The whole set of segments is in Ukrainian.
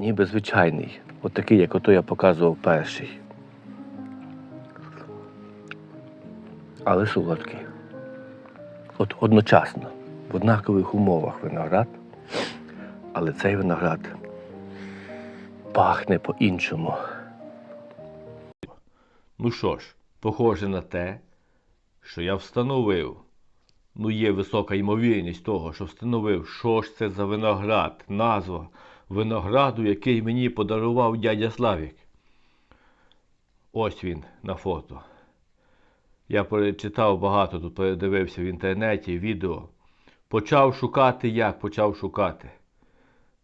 ніби звичайний, от такий, як ото я показував перший. Але солодкий. От одночасно, в однакових умовах виноград, але цей виноград пахне по-іншому. Ну що ж, похоже на те, що я встановив. Ну, є висока ймовірність того, що встановив, що ж це за виноград, назва винограду, який мені подарував дядя Славік. Ось він на фото. Я перечитав багато, тут передивився в інтернеті відео. Почав шукати, як почав шукати.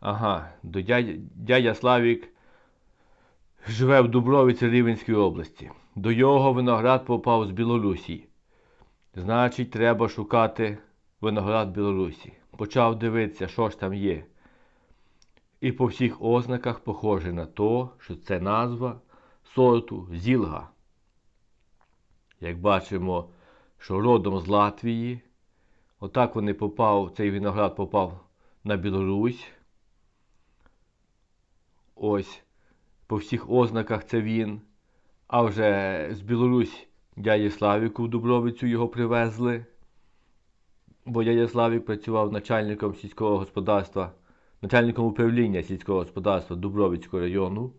Ага, до дядя, дядя Славік живе в Дубровиці Рівенській області. До його виноград попав з Білорусі. Значить, треба шукати виноград Білорусі. Почав дивитися, що ж там є. І по всіх ознаках похоже на то, що це назва сорту Зілга. Як бачимо, що родом з Латвії, отак вони попав, цей виноград попав на Білорусь. Ось по всіх ознаках це він. А вже з Білорусь дяді Славіку в Дубровицю його привезли. Бо дядя Славік працював начальником сільського господарства, начальником управління сільського господарства Дубровицького району.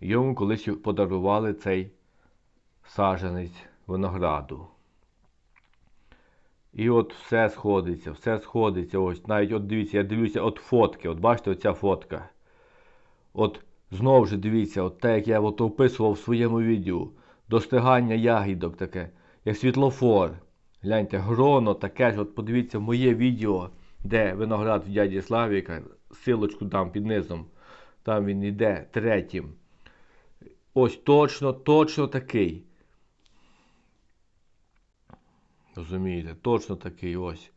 Йому колись подарували цей саджанець винограду. І от все сходиться, все сходиться. Ось навіть от дивіться, я дивлюся от фотки. От бачите, оця фотка. От знову ж дивіться, от те, як я от описував в своєму відео. Достигання ягідок таке, як світлофор. Гляньте, гроно таке ж, от подивіться моє відео, де виноград в дяді Славіка, силочку дам під низом. Там він йде третім. Ось точно, точно такий. Розумієте, точно такий ось.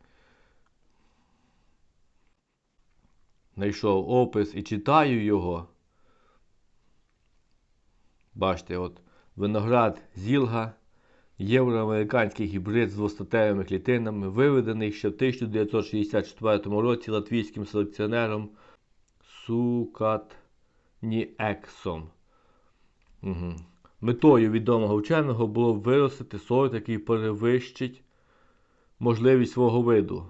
Знайшов опис і читаю його. Бачите, от виноград Зілга, євроамериканський гібрид з двостатевими клітинами, виведений ще в 1964 році латвійським селекціонером Сукатніексом. Угу. Метою відомого вченого було виростити сорт, який перевищить можливість свого виду.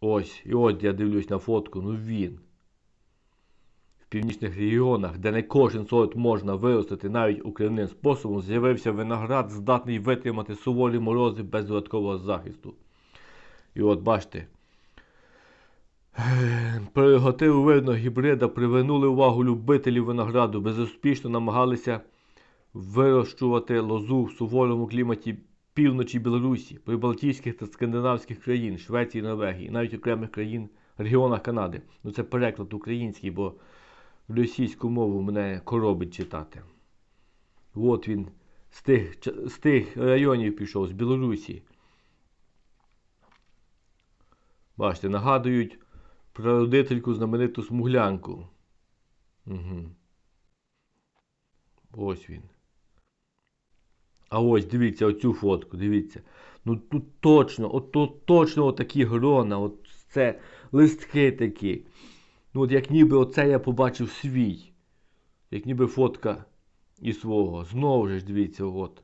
Ось, і от я дивлюсь на фотку, ну він. В північних регіонах, де не кожен сорт можна виростити навіть укривним способом, з'явився виноград, здатний витримати суворі морози без додаткового захисту. І от бачите. Прерогативу видного гібрида привернули увагу любителів винограду, безуспішно намагалися вирощувати лозу в суворому кліматі півночі Білорусі, прибалтійських та скандинавських країн, Швеції, Норвегії, навіть окремих країн, регіонах Канади. Ну це переклад український, бо російську мову мене коробить читати. От він з тих, з тих районів пішов, з Білорусі. Бачите, нагадують про родительку знамениту смуглянку. Угу. Ось він. А ось дивіться оцю фотку, дивіться. Ну тут точно, от тут точно отакі грона, от це листки такі. Ну от як ніби оце я побачив свій. Як ніби фотка і свого. Знову ж дивіться, от.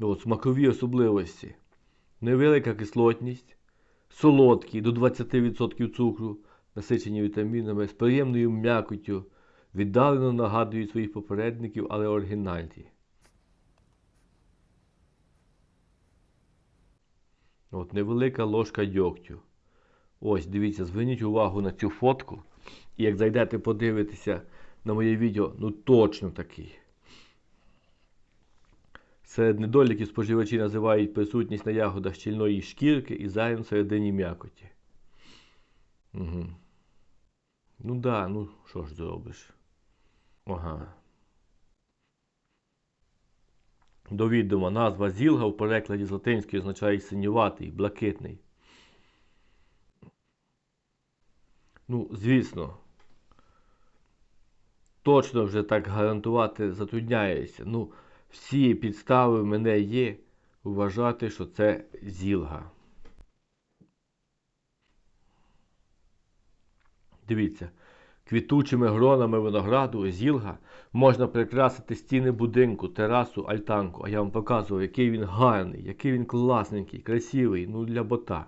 От смакові особливості. Невелика кислотність солодкі до 20% цукру, насичені вітамінами, з приємною м'якоттю, віддалено нагадують своїх попередників, але оригінальні. От невелика ложка дьогтю. Ось, дивіться, зверніть увагу на цю фотку. І як зайдете подивитися на моє відео, ну точно такий. Серед недоліків споживачі називають присутність на ягодах щільної шкірки і займ всередині м'якоті. Угу. Ну да, ну що ж зробиш? Ага. До відома назва зілга в перекладі з латинської означає синюватий, блакитний. Ну, звісно, точно вже так гарантувати затрудняється. Ну, всі підстави в мене є вважати, що це зілга. Дивіться, квітучими гронами винограду зілга можна прикрасити стіни будинку, терасу, альтанку. А я вам показував, який він гарний, який він класненький, красивий, ну для бота.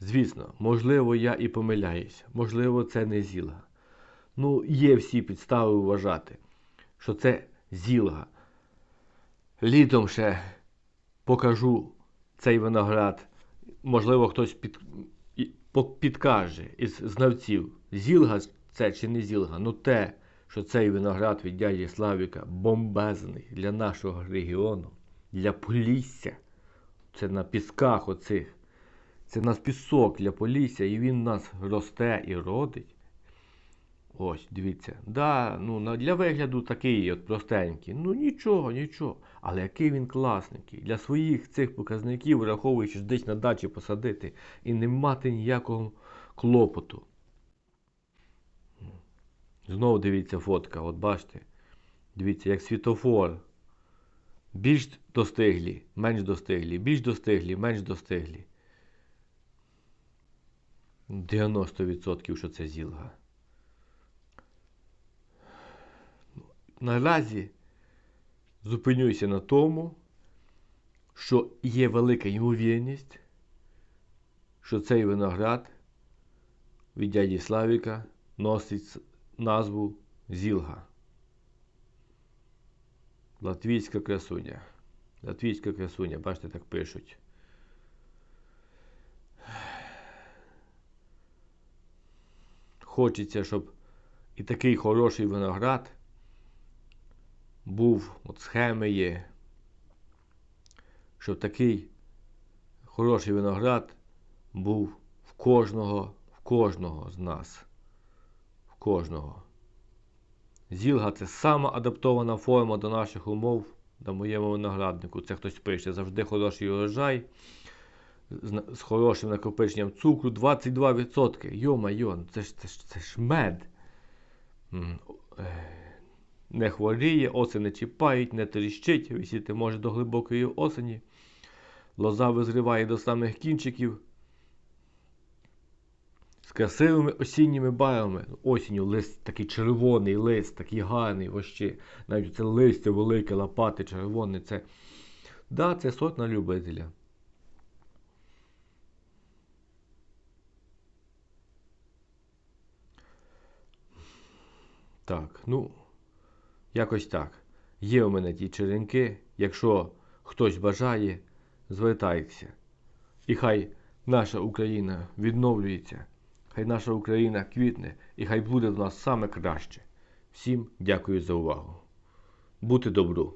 Звісно, можливо, я і помиляюся, можливо, це не зілга. Ну, є всі підстави вважати, що це зілга. Літом ще покажу цей виноград. Можливо, хтось під, підкаже із знавців, зілга це чи не зілга. Ну те, що цей виноград від дяді Славіка бомбезний для нашого регіону, для Полісся. Це на пісках оцих. Це на пісок для Полісся, і він нас росте і родить. Ось, дивіться. Да, ну, для вигляду такий от простенький. Ну нічого, нічого. Але який він класненький. Для своїх цих показників, враховуючи десь на дачі посадити і не мати ніякого клопоту. Знову дивіться фотка, от бачите. Дивіться, як світофор. Більш достиглі, менш достиглі, більш достиглі, менш достиглі. 90% що це зілга. Наразі зупинюся на тому, що є велика ймовірність, що цей виноград від дяді Славіка носить назву Зілга. Латвійська красуня. Латвійська красуня, бачите, так пишуть. Хочеться, щоб і такий хороший виноград був, от схеми є, щоб такий хороший виноград був в кожного, в кожного з нас. В кожного. Зілга це сама адаптована форма до наших умов на моєму винограднику. Це хтось пише. Завжди хороший урожай з, хорошим накопиченням цукру 22%. Йо-майо, це ж, це, ж, це ж мед. Е, Не хворіє, оси чіпають, не тріщить, висіти може до глибокої осені. Лоза визриває до самих кінчиків. З красивими осінніми барвами. Осінню лист такий червоний лист, такий гарний вообще. Навіть це листя велике, лопати, червоне. Це, да, це сорт на любителя. Так, ну, якось так. Є у мене ті черенки. Якщо хтось бажає, звертайтеся. І хай наша Україна відновлюється, хай наша Україна квітне, і хай буде в нас саме краще. Всім дякую за увагу. Бути добру!